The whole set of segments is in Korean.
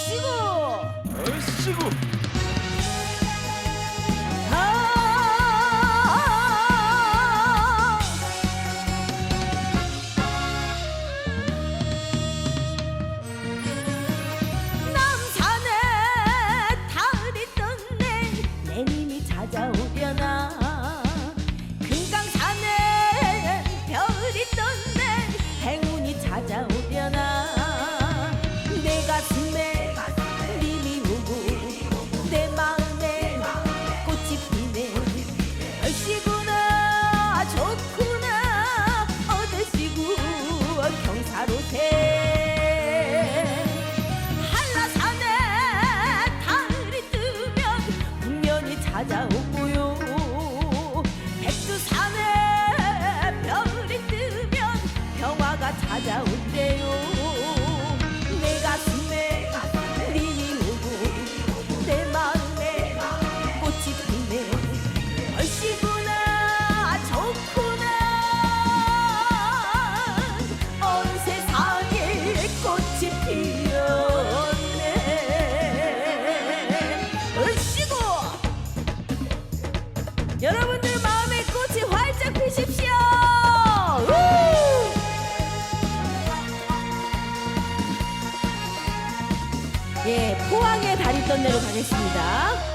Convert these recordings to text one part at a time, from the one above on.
얼씨구 얼씨구 찾아온대요. 대로 가겠습니다.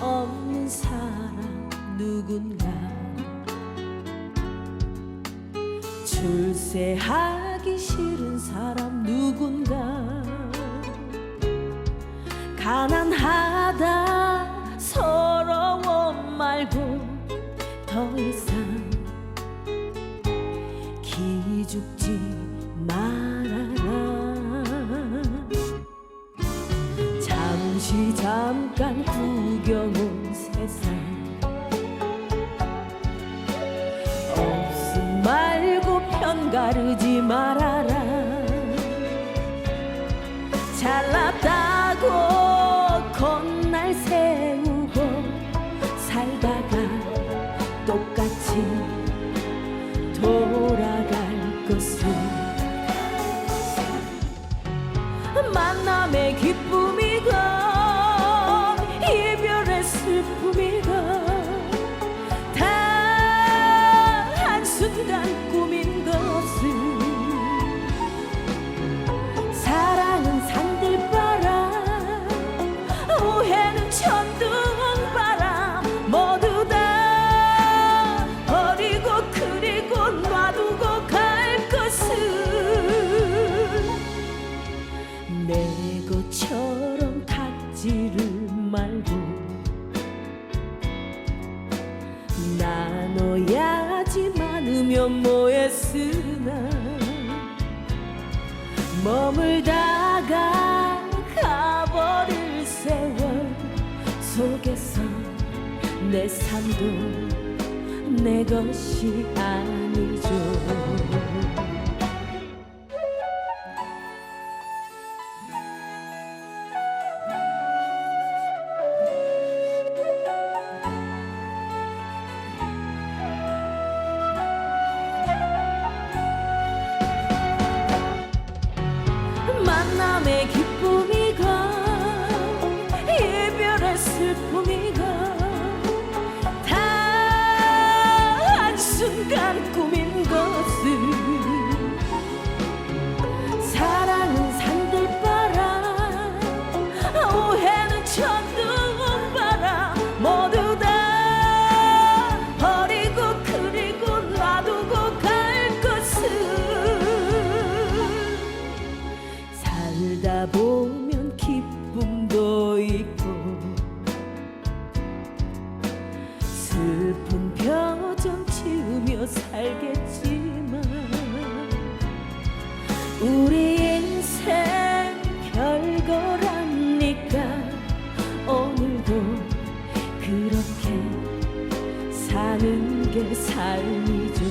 없는 사람 누군가. 출세하기 싫은 사람 누군가. 가난하다 서러워 말고 더 이상 기죽지 잠시 잠깐 구경 온 세상. 없음 말고 편가르지 말아라. 잘났다고 건날 세우고 살다가 똑같이 돌아갈 것을 만남의 기쁨 머물다가 가버릴 세월 속에서 내 삶도 내 것이 아니죠. make you 사는 게 삶이죠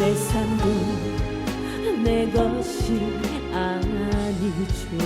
내 삶도 내 것이 아니죠